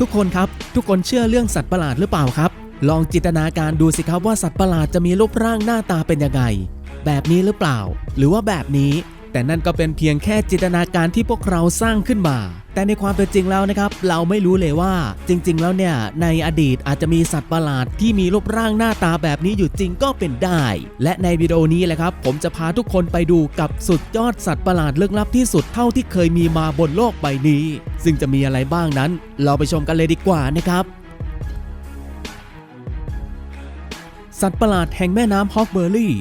ทุกคนครับ ทุกคนเชื่อเรื่องสัตว์ประหลาดหรือเปล่าครับ ลองจินตนาการดูสิครับว่าสัตว์ประหลาดจะมีรูปร่างหน้าตาเป็นยังไง แบบนี้หรือเปล่า หรือว่าแบบนี้ แต่นั่นก็เป็นเพียงแค่จินตนาการที่พวกเราสร้างขึ้นมา แต่ในความเป็นจริงแล้วนะครับ เราไม่รู้เลยว่าจริง ๆ แล้วเนี่ย ในอดีตอาจจะมีสัตว์ประหลาดที่มีรูปร่างหน้าตาแบบนี้อยู่จริงก็เป็นได้ และในวิดีโอนี้แหละครับ ผมจะพาทุกคนไปดูกับสุดยอดสัตว์ประหลาดลึกลับที่สุดเท่าที่เคยมีมาบนโลกใบนี้ ซึ่งจะมีอะไรบ้างนั้น เราไปชมกันเลยดีกว่านะครับสัตว์ประหลาดแห่งแม่น้ำฮอกเบอร์รี่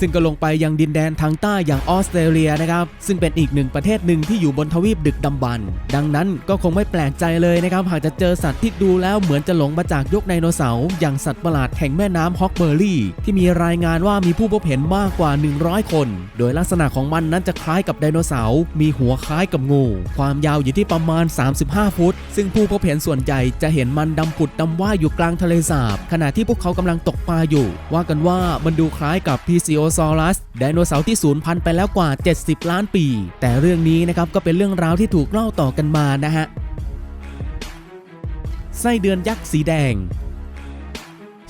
ซึ่งก็ลงไปยังดินแดนทางใต้อย่างออสเตรเลียนะครับ ซึ่งเป็นอีกหนึ่งประเทศหนึ่งที่อยู่บนทวีปดึกดำบรรดังนั้นก็คงไม่แปลกใจเลยนะครับ หากจะเจอสัตว์ที่ดูแล้วเหมือนจะหลงมาจากยุคไดโนเสาร์อย่างสัตว์ประหลาดแห่งแม่น้ำฮอกเบอร์รี่ ที่มีรายงานว่ามีผู้พบเห็นมากกว่า 100 คน โดยลักษณะของมันนั้นจะคล้ายกับไดโนเสาร์มีหัวคล้ายกับงู ความยาวอยู่ที่ประมาณ 35 ฟุต ซึ่งผู้พบเห็นส่วนใหญ่จะเห็นมันดำผุดดำว่ายอยู่กลางทะเลสาบ ขณะที่พวกเขากำลังตกปลาอยู่ ว่ากันว่ามันดูคล้ายกับ p ี o s a u r u s ไดโนเสาร์ที่สูญพันธุ์ไปแล้วกว่า 70 ล้านปี แต่เรื่องนี้นะครับก็เป็นเรื่องราวที่ถูกเล่าต่อกันมานะฮะไส้เดือนยักษ์สีแดง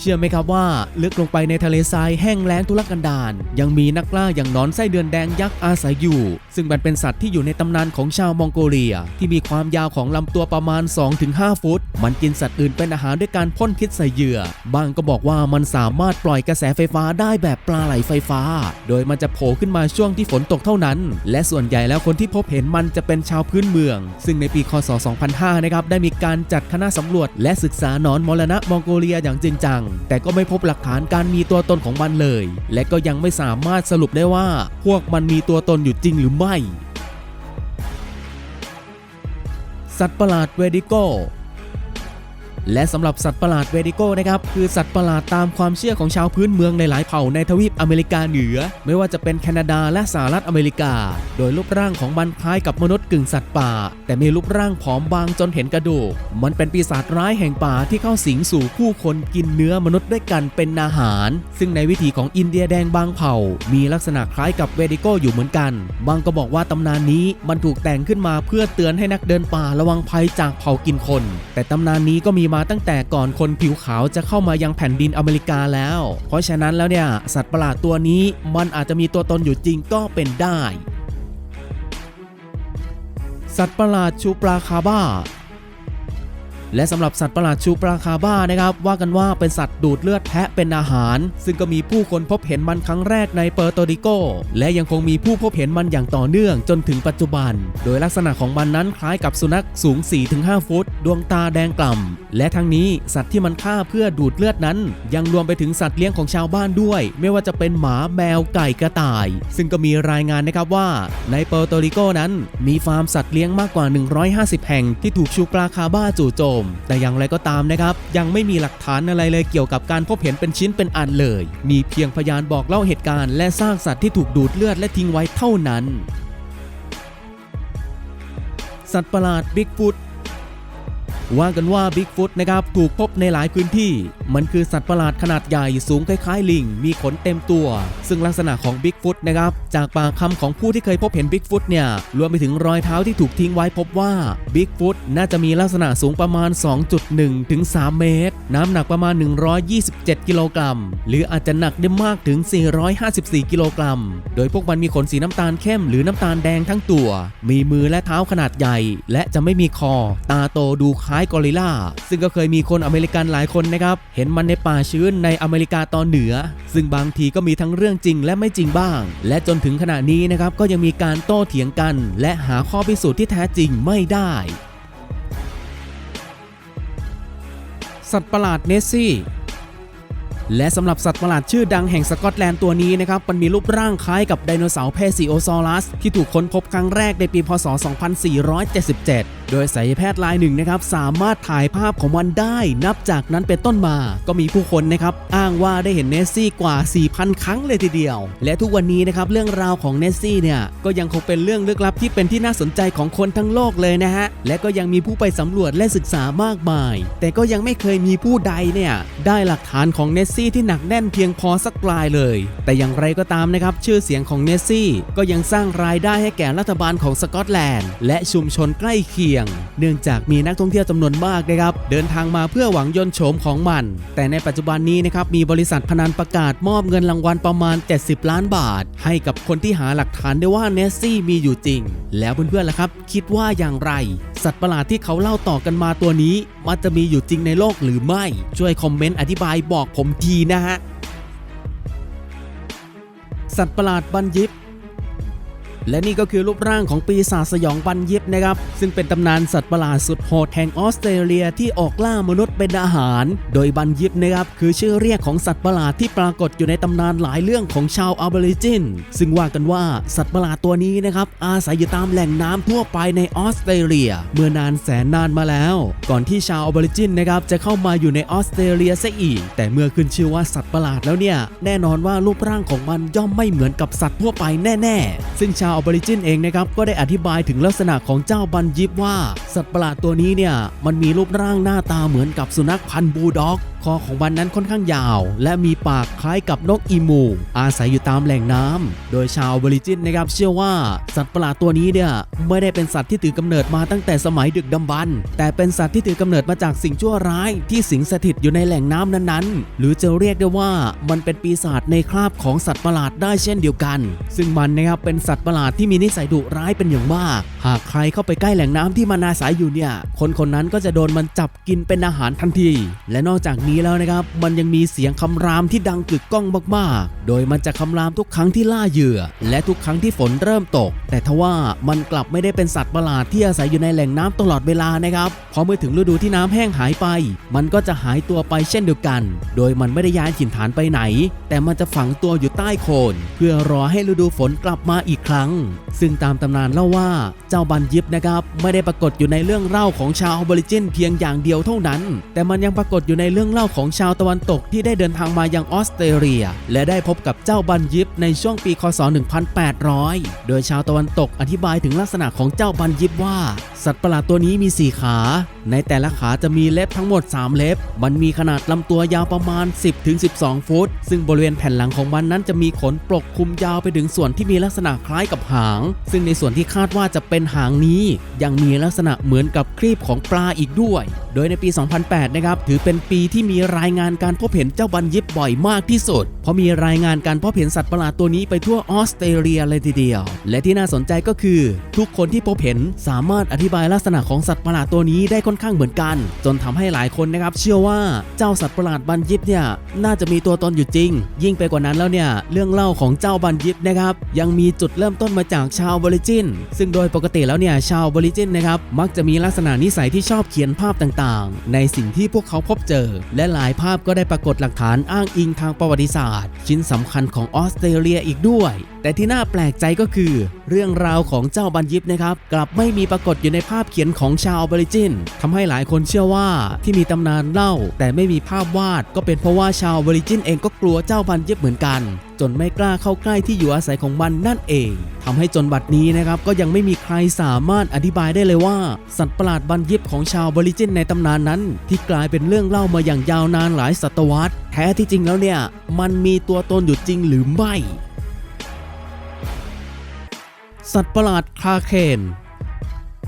เชื่อไหมครับว่าลึกลงไปในทะเลทรายแห้งแล้งทุรกันดารยังมีนักล่าอย่างนอนไส้เดือนแดงยักษ์อาศัยอยู่ ซึ่งมันเป็นสัตว์ที่อยู่ในตำนานของชาวมองโกเลีย ที่มีความยาวของลำตัวประมาณ 2-5 ฟุต มันกินสัตว์อื่นเป็นอาหารด้วยการพ่นพิษใส่เหยื่อ บางก็บอกว่ามันสามารถปล่อยกระแสไฟฟ้าได้แบบปลาไหลไฟฟ้า โดยมันจะโผล่ขึ้นมาช่วงที่ฝนตกเท่านั้น และส่วนใหญ่แล้วคนที่พบเห็นมันจะเป็นชาวพื้นเมือง ซึ่งในปี คศ 2005 นะครับ ได้มีการจัดคณะสำรวจ และศึกษาหนอนมรณะมองโกเลียอย่างจริงจัง แต่ก็ไม่พบหลักฐานการมีตัวตนของมันเลย และก็ยังไม่สามารถสรุปได้ว่า พวกมันมีตัวตนอยู่จริงหรือไม่ สัตว์ประหลาดเวดิโก และสำหรับสัตว์ประหลาดเวดิโก้นะครับคือสัตว์ประหลาดตามความเชื่อของชาวพื้นเมืองในหลายเผ่าในทวีปอเมริกาเหนือ ไม่ว่าจะเป็นแคนาดาและสหรัฐอเมริกา โดยรูปร่างของมันคล้ายกับมนุษย์กึ่งสัตว์ป่า แต่มีรูปร่างผอมบางจนเห็นกระดูก มันเป็นปีศาจร้ายแห่งป่าที่เข้าสิงสู่ผู้คนกินเนื้อมนุษย์ด้วยกันเป็นอาหาร ซึ่งในวิถีของอินเดียแดงบางเผ่า มีลักษณะคล้ายกับเวดิโก้อยู่เหมือนกัน บางก็บอกว่าตำนานนี้มันถูกแต่งขึ้นมาเพื่อเตือนให้นักเดินป่าระวังภัยจากเผ่ากินคน แต่ตำนานนี้ก็มีมาตั้งแต่ก่อนคนผิวขาวจะเข้ามายังแผ่นดินอเมริกาแล้ว เพราะฉะนั้นแล้วเนี่ย สัตว์ประหลาดตัวนี้มันอาจจะมีตัวตนอยู่จริงก็เป็นได้ สัตว์ประหลาดชูปลาคาบ้า และสำหรับสัตว์ประหลาดชูปราคาบ้านะครับว่ากันว่าเป็นสัตว์ดูดเลือดแพะเป็นอาหาร ซึ่งก็มีผู้คนพบเห็นมันครั้งแรกในเปอร์โตริโก และยังคงมีผู้พบเห็นมันอย่างต่อเนื่องจนถึงปัจจุบัน โดยลักษณะของมันนั้นคล้ายกับสุนัขสูง 4-5 ฟุต ดวงตาแดงกล่ำและทั้งนี้สัตว์ที่มันฆ่าเพื่อดูดเลือดนั้น ยังรวมไปถึงสัตว์เลี้ยงของชาวบ้านด้วย ไม่ว่าจะเป็นหมาแมวไก่กระต่าย ซึ่งก็มีรายงานนะครับว่า ในเปอร์โตริโกนั้น มีฟาร์มสัตว์เลี้ยงมากกว่า 150 แห่งที่ถูกชูปราคาบ้าจู่โจมแต่อย่างไรก็ตามนะครับ ยังไม่มีหลักฐานอะไรเลยเกี่ยวกับการพบเห็นเป็นชิ้นเป็นอันเลย มีเพียงพยานบอกเล่าเหตุการณ์และสร้างสัตว์ที่ถูกดูดเลือดและทิ้งไว้เท่านั้น สัตว์ประหลาดบิ๊กฟุต ว่ากันว่าบิ๊กฟุตนะครับถูกพบในหลายพื้นที่ มันคือสัตว์ประหลาดขนาดใหญ่สูงคล้ายๆลิง มีขนเต็มตัว ซึ่งลักษณะของบิ๊กฟุตนะครับจากปากคำของผู้ที่เคยพบเห็นบิ๊กฟุตเนี่ยรวมไปถึงรอยเท้าที่ถูกทิ้งไว้พบว่าบิ๊กฟุตน่าจะมีลักษณะสูงประมาณ 2.1 ถึง 3 เมตร น้ำหนักประมาณ 127 กิโลกรัม หรืออาจจะหนักได้มากถึง 454 กิโลกรัม โดยพวกมันมีขนสีน้ำตาลเข้มหรือน้ำตาลแดงทั้งตัว มีมือและเท้าขนาดใหญ่ และจะไม่มีคอ ตาโตดูคล้ายกอริลลาซึ่งก็เคยมีคนอเมริกันหลายคนนะครับเห็นมันในป่าชื้นในอเมริกาตอนเหนือ ซึ่งบางทีก็มีทั้งเรื่องจริงและไม่จริงบ้าง และจนถึงขณะนี้นะครับก็ยังมีการโต้เถียงกัน และหาข้อพิสูจน์ที่แท้จริงไม่ได้สัตว์ประหลาดเนสซี่ และสำหรับสัตว์ประหลาดชื่อดังแห่งสกอตแลนด์ตัวนี้นะครับ มันมีรูปร่างคล้ายกับไดโนเสาร์เพซิโอซอรัส ที่ถูกค้นพบครั้งแรกในปีพศ 2477 โดยสายแพทย์รายหนึ่งนะครับ สามารถถ่ายภาพของมันได้ นับจากนั้นเป็นต้นมา ก็มีผู้คนนะครับ อ้างว่าได้เห็นเนสซี่กว่า 4,000 ครั้งเลยทีเดียว และทุกวันนี้นะครับ เรื่องราวของเนสซี่เนี่ย ก็ยังคงเป็นเรื่องลึกลับที่เป็นที่น่าสนใจของคนทั้งโลกเลยนะฮะ และก็ยังมีผู้ไปสำรวจและศึกษามากมาย แต่ก็ยังไม่เคยมีผู้ใดเนี่ยได้หลักฐานของเนสซี่ที่หนักแน่นเพียงพอสักรายเลย แต่อย่างไรก็ตามนะครับ ชื่อเสียงของเนสซี่ก็ยังสร้างรายได้ให้แก่รัฐบาลของสกอตแลนด์ และชุมชนใกล้เคียง เนื่องจากมีนักท่องเที่ยวจำนวนมากนะครับ เดินทางมาเพื่อหวังยนโฉมของมัน แต่ในปัจจุบันนี้นะครับมีบริษัทพนันประกาศมอบเงินรางวัลประมาณ 70 ล้านบาท ให้กับคนที่หาหลักฐานได้ว่าเนสซี่มีอยู่จริง แล้วเพื่อนๆล่ะครับ คิดว่าอย่างไรสัตว์ประหลาดที่เขาเล่าต่อกันมาตัวนี้ มันจะมีอยู่จริงในโลกหรือไม่ ช่วยคอมเมนต์อธิบายบอกผมทีนะฮะ สัตว์ประหลาดบันยิป และนี่ก็คือรูปร่างของปีศาจสยองบันยิปนะครับ ซึ่งเป็นตำนานสัตว์ประหลาดสุดโหดแห่งออสเตรเลียที่ออกล่ามนุษย์เป็นอาหาร โดยบันยิปนะครับคือชื่อเรียกของสัตว์ประหลาดที่ปรากฏอยู่ในตำนานหลายเรื่องของชาวอัลเบอริจิน ซึ่งว่ากันว่าสัตว์ประหลาดตัวนี้นะครับอาศัยอยู่ตามแหล่งน้ำทั่วไปในออสเตรเลีย เมื่อนานแสนนานมาแล้ว ก่อนที่ชาวอัลเบอริจินนะครับจะเข้ามาอยู่ในออสเตรเลียซะอีก แต่เมื่อขึ้นชื่อว่าสัตว์ประหลาดแล้วเนี่ยแน่นอนว่ารูปร่างของมันย่อมไม่เหมือนกับสัตว์ทั่วไปแน่ ๆ ซึ่งชาวอัลเบอริจินเองนะครับก็ได้อธิบายถึงลักษณะของเจ้าบันยิบว่า สัตว์ประหลาดตัวนี้เนี่ยมันมีรูปร่างหน้าตาเหมือนกับสุนัขพันธุ์บูลด็อกคอของมันนั้นค่อนข้างยาว และมีปากคล้ายกับนกอีมู อาศัยอยู่ตามแหล่งน้ำโดยชาวบริจินนะครับเชื่อว่าสัตว์ประหลาดตัวนี้เนี่ยไม่ได้เป็นสัตว์ที่ถือกำเนิดมาตั้งแต่สมัยดึกดำบรรพ์แต่เป็นสัตว์ที่ถือกำเนิดมาจากสิ่งชั่วร้ายที่สิงสถิตอยู่ในแหล่งน้ำนั้นๆ หรือจะเรียกได้ว่ามันเป็นปีศาจในคราบของสัตว์ประหลาดได้เช่นเดียวกัน ซึ่งมันนะครับเป็นสัตว์ประหลาดที่มีนิสัยดุร้ายเป็นอย่างมาก หากใครเข้าไปใกล้แหล่งน้ำที่มันอาศัยอยู่เนี่ย คนคนนั้นก็จะโดนมันจับกินเป็นอาหารทันที และนอกจากนี้แล้วนะครับ มันยังมีเสียงคำรามที่ดังกึกก้องมากๆ โดยมันจะคำรามทุกครั้งที่ล่าเหยื่อ และทุกครั้งที่ฝนเริ่มตก แต่ทว่ามันกลับไม่ได้เป็นสัตว์ประหลาดที่อาศัยอยู่ในแหล่งน้ำตลอดเวลานะครับพอเมื่อถึงฤดูที่น้ำแห้งหายไป มันก็จะหายตัวไปเช่นเดียวกัน โดยมันไม่ได้ย้ายถิ่นฐานไปไหน แต่มันจะฝังตัวอยู่ใต้โคน เพื่อรอให้ฤดูฝนกลับมาอีกครั้ง ซึ่งตามตำนานเล่าว่าเจ้าบันยิปนะครับไม่ได้ปรากฏอยู่ในเรื่องเล่าของชาวออบริจินเพียงอย่างเดียวเท่านั้น แต่มันยังปรากฏอยู่ในเรื่องเล่าของชาวตะวันตกที่ได้เดินทางมายังออสเตรเลีย และได้พบกับเจ้าบันยิปในช่วงปีคศ 1800 โดยชาวตะวันตกอธิบายถึงลักษณะของเจ้าบันยิปว่า สัตว์ประหลาดตัวนี้มี4ขา ในแต่ละขาจะมีเล็บทั้งหมด 3 เล็บ มันมีขนาดลำตัวยาวประมาณ 10-12 ฟุต ซึ่งบริเวณแผ่นหลังของมันนั้นจะมีขนปกคลุมยาวไปถึงส่วนที่มีลักษณะคล้ายกับหาง ซึ่งในส่วนที่คาดว่าจะเป็นหางนี้ ยังมีลักษณะเหมือนกับครีบของปลาอีกด้วย โดยในปี 2008 นะครับ ถือเป็นปีที่มีรายงานการพบเห็นเจ้าบันยิปบ่อยมากที่สุด เพราะมีรายงานการพบเห็นสัตว์ประหลาดตัวนี้ไปทั่วออสเตรเลียเลยทีเดียว และที่น่าสนใจก็คือ ทุกคนที่พบเห็นสามารถอธิบายลักษณะของสัตว์ประหลาดตัวนี้ได้ค่อนข้างเหมือนกัน จนทำให้หลายคนนะครับเชื่อว่าเจ้าสัตว์ประหลาดบันยิปเนี่ยน่าจะมีตัวตนอยู่จริง ยิ่งไปกว่านั้นแล้วเนี่ยเรื่องเล่าของเจ้าบันยิปนะครับยังมีจุดเริ่มต้นมาจากชาวบริจิน ซึ่งโดยปกติแล้วเนี่ยชาวบริจินนะครับมักจะมีลักษณะนิสัยที่ชอบเขียนภาพต่างๆ ในสิ่งที่พวกเขาพบเจอ และหลายภาพก็ได้ปรากฏหลักฐานอ้างอิงทางประวัติศาสตร์ ชิ้นสำคัญของออสเตรเลียอีกด้วย แต่ที่น่าแปลกใจก็คือ เรื่องราวของเจ้าบันยิปนะครับ กลับไม่มีปรากฏอยู่ในภาพเขียนของชาวบริจินทำให้หลายคนเชื่อว่าที่มีตำนานเล่า แต่ไม่มีภาพวาด ก็เป็นเพราะว่าชาวบริจินเองก็กลัวเจ้าบันยิปเหมือนกันจนไม่กล้าเข้าใกล้ที่อยู่อาศัยของมันนั่นเองทำให้จนบัดนี้นะครับก็ยังไม่มีใครสามารถอธิบายได้เลยว่า สัตว์ประหลาดบันยิปของชาวบริจินในตำนานนั้น ที่กลายเป็นเรื่องเล่ามาอย่างยาวนานหลายศตวรรษ แท้ที่จริงแล้วเนี่ย มันมีตัวตนอยู่จริงหรือไม่ สัตว์ประหลาดคาเคน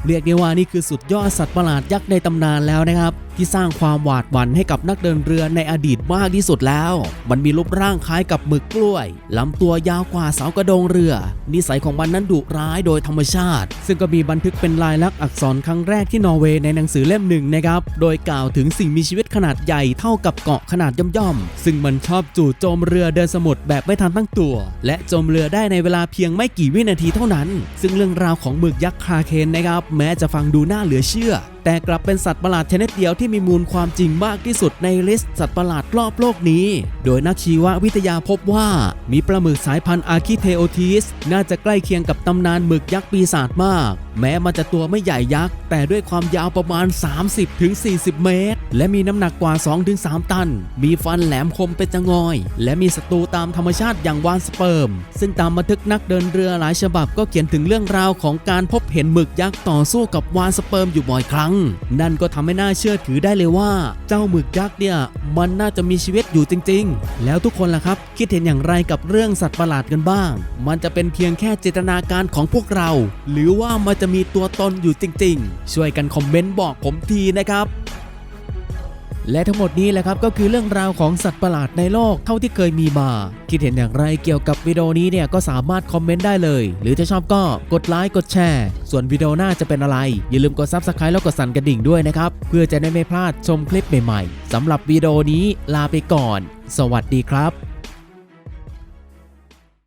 เรียกได้ว่านี่คือสุดยอดสัตว์ประหลาดยักษ์ในตำนานแล้วนะครับ ที่สร้างความหวาดหวั่นให้กับนักเดินเรือในอดีตมากที่สุดแล้ว มันมีรูปร่างคล้ายกับหมึกกล้วยลำตัวยาวกว่าเสากระโดงเรือ นิสัยของมันนั้นดุร้ายโดยธรรมชาติ ซึ่งก็มีบันทึกเป็นลายลักษณ์อักษรครั้งแรกที่นอร์เวย์ในหนังสือเล่มหนึ่งนะครับโดยกล่าวถึงสิ่งมีชีวิตขนาดใหญ่เท่ากับเกาะขนาดย่อมๆซึ่งมันชอบจู่โจมเรือเดินสมุทรแบบไม่ทันตั้งตัว และจมเรือได้ในเวลาเพียงไม่กี่วินาทีเท่านั้น ซึ่งเรื่องราวของหมึกยักษ์คาเคนนะครับแม้จะฟังดูน่าเหลือเชื่อ แต่กลับเป็นสัตว์ประหลาดชนิดเดียวที่มีมูลความจริงมากที่สุดในลิสต์สัตว์ประหลาดรอบโลกนี้ โดยนักชีววิทยาพบว่า มีปลาหมึกสายพันธุ์อาคิเทโอทิส น่าจะใกล้เคียงกับตำนานหมึกยักษ์ปีศาจมาก แม้มันจะตัวไม่ใหญ่ยักษ์ แต่ด้วยความยาวประมาณ 30-40 เมตร และมีน้ำหนักกว่า 2-3 ตัน มีฟันแหลมคมเป็นจงอย และมีศัตรูตามธรรมชาติอย่างวานสเปิร์ม ซึ่งตามบันทึกนักเดินเรือหลายฉบับก็เขียนถึงเรื่องราวของการพบเห็นหมึกยักษ์ต่อสู้กับวานสเปิร์มอยู่บ่อยครั้งนั่นก็ทำให้น่าเชื่อถือได้เลยว่า เจ้าหมึกยักษ์เนี่ย มันน่าจะมีชีวิตอยู่จริง ๆ แล้วทุกคนล่ะครับ คิดเห็นอย่างไรกับเรื่องสัตว์ประหลาดกันบ้าง มันจะเป็นเพียงแค่จินตนาการของพวกเรา หรือว่ามันจะมีตัวตนอยู่จริง ๆ ช่วยกันคอมเมนต์บอกผมทีนะครับ และทั้งหมดนี้แหละครับก็คือเรื่องราวของสัตว์ประหลาดในโลกเท่าที่เคยมีมา คิดเห็นอย่างไรเกี่ยวกับวิดีโอนี้เนี่ยก็สามารถคอมเมนต์ได้เลย หรือถ้าชอบก็กดไลค์กดแชร์ ส่วนวิดีโอหน้าจะเป็นอะไร อย่าลืมกดซับสไครต์แล้วกดสั่นกระดิ่งด้วยนะครับ เพื่อจะได้ไม่พลาดชมคลิปใหม่ๆสำหรับวิดีโอนี้ลาไปก่อน สวัสดีครับ